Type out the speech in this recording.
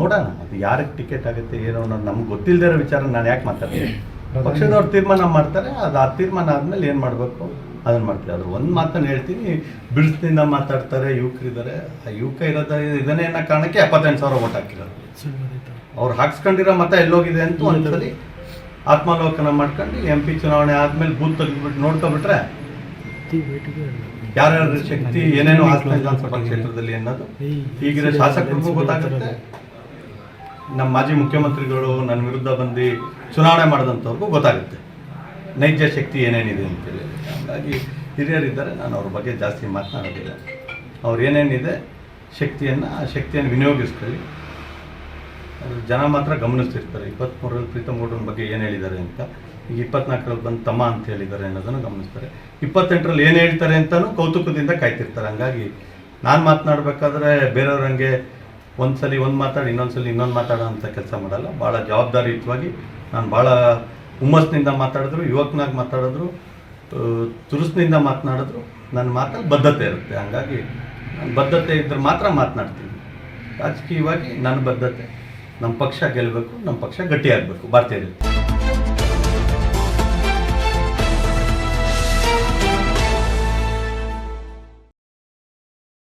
ನೋಡೋಣ, ಅದು ಯಾರಿಗೆ ಟಿಕೆಟ್ ಆಗುತ್ತೆ, ಏನೋ ಅನ್ನೋದು ನಮ್ಗೆ ಗೊತ್ತಿಲ್ಲದೆ ಇರೋ ವಿಚಾರ ನಾನು ಯಾಕೆ ಮಾತಾಡ್ತೀನಿ? ಪಕ್ಷದವ್ರು ತೀರ್ಮಾನ ಮಾಡ್ತಾರೆ, ಅದು ಆ ತೀರ್ಮಾನ ಆದಮೇಲೆ ಏನು ಮಾಡಬೇಕು? ಅದನ್ನು ಮಾಡ್ತೀವಿ. ಅದ್ರ ಒಂದು ಮಾತನ್ನು ಹೇಳ್ತೀನಿ ಬಿಡಿಸ್ನಿಂದ ಮಾತಾಡ್ತಾರೆ, ಯುವಕರಿದ್ದಾರೆ. ಆ ಯುವಕ ಇರೋದ ಇದನ್ನೇ ಅನ್ನೋ ಕಾರಣಕ್ಕೆ ಎಪ್ಪತ್ತೆಂಟು ಸಾವಿರ ಓಟ್ ಹಾಕಿರೋದು. ಅವ್ರು ಹಾಕ್ಸ್ಕೊಂಡಿರೋ ಮತ ಎಲ್ಲೋಗಿದೆ ಅಂತ ಒಂದ್ಸರಿ ಆತ್ಮಾವಲೋಕನ ಮಾಡ್ಕೊಂಡು ಎಂ ಪಿ ಚುನಾವಣೆ ಆದ್ಮೇಲೆ ಬೂತ್ ತೆಗೆದ್ಬಿಟ್ಟು ನೋಡ್ಕೊಬಿಟ್ರೆ ಯಾರ್ಯಾರ ಶಕ್ತಿ ಏನೇನು ವಿಧಾನಸಭಾ ಕ್ಷೇತ್ರದಲ್ಲಿ ಅನ್ನೋದು. ಈಗಿರೋ ಶಾಸಕರಿಗೂ ಗೊತ್ತಾಗುತ್ತೆ. ನಮ್ಮ ಮಾಜಿ ಮುಖ್ಯಮಂತ್ರಿಗಳು ನನ್ನ ವಿರುದ್ಧ ಬಂದು ಚುನಾವಣೆ ಮಾಡಿದಂಥವ್ರಿಗೂ ಗೊತ್ತಾಗುತ್ತೆ. ನೈಜ ಶಕ್ತಿ ಏನೇನಿದೆ ಅಂತೇಳಿ ಹಾಗಾಗಿ ಹಿರಿಯರಿದ್ದಾರೆ, ನಾನು ಅವ್ರ ಬಗ್ಗೆ ಜಾಸ್ತಿ ಮಾತನಾಡೋದಿಲ್ಲ. ಅವ್ರು ಏನೇನಿದೆ ಶಕ್ತಿಯನ್ನು, ಆ ಶಕ್ತಿಯನ್ನು ವಿನಿಯೋಗಿಸ್ಕೊಳ್ಳಿ. ಅದು ಜನ ಮಾತ್ರ ಗಮನಿಸ್ತಿರ್ತಾರೆ. ಇಪ್ಪತ್ತ್ಮೂರರಲ್ಲಿ ಪ್ರೀತಮ್ ಗೌಡ್ರನ ಬಗ್ಗೆ ಏನು ಹೇಳಿದ್ದಾರೆ ಅಂತ. ಈಗ ಇಪ್ಪತ್ನಾಲ್ಕರಲ್ಲಿ ಬಂದು ತಮ್ಮ ಅಂತ ಹೇಳಿದ್ದಾರೆ ಅನ್ನೋದನ್ನು ಗಮನಿಸ್ತಾರೆ. ಇಪ್ಪತ್ತೆಂಟರಲ್ಲಿ ಏನು ಹೇಳ್ತಾರೆ ಅಂತಲೂ ಕೌತುಕದಿಂದ ಕಾಯ್ತಿರ್ತಾರೆ. ಹಂಗಾಗಿ ನಾನು ಮಾತನಾಡಬೇಕಾದ್ರೆ ಬೇರೆಯವ್ರ ಹಂಗೆ ಒಂದು ಸಲ ಒಂದು ಮಾತಾಡಿ ಇನ್ನೊಂದು ಸಲ ಇನ್ನೊಂದು ಮಾತಾಡೋ ಅಂತ ಕೆಲಸ ಮಾಡಲ್ಲ. ಭಾಳ ಜವಾಬ್ದಾರಿಯುತವಾಗಿ ನಾನು ಭಾಳ ಹುಮ್ಮಸ್ನಿಂದ ಮಾತಾಡಿದ್ರು, ಯುವಕನಾಗಿ ಮಾತಾಡಿದ್ರು ತುರುಸ್ನಿಂದ ಮಾತನಾಡಿದ್ರು. ನನ್ನ ಮಾತಲ್ಲಿ ಬದ್ಧತೆ ಇರುತ್ತೆ. ಹಾಗಾಗಿ ನಾನು ಬದ್ಧತೆ ಇದ್ದರೆ ಮಾತ್ರ ಮಾತನಾಡ್ತೀನಿ. ರಾಜಕೀಯವಾಗಿ ನನ್ನ ಬದ್ಧತೆ. ನಮ್ಮ ಪಕ್ಷ ಗೆಲ್ಲಬೇಕು ನಮ್ಮ ಪಕ್ಷ ಗಟ್ಟಿಯಾಗಬೇಕು. ಭಾರತೀಯ ಜನತೆ.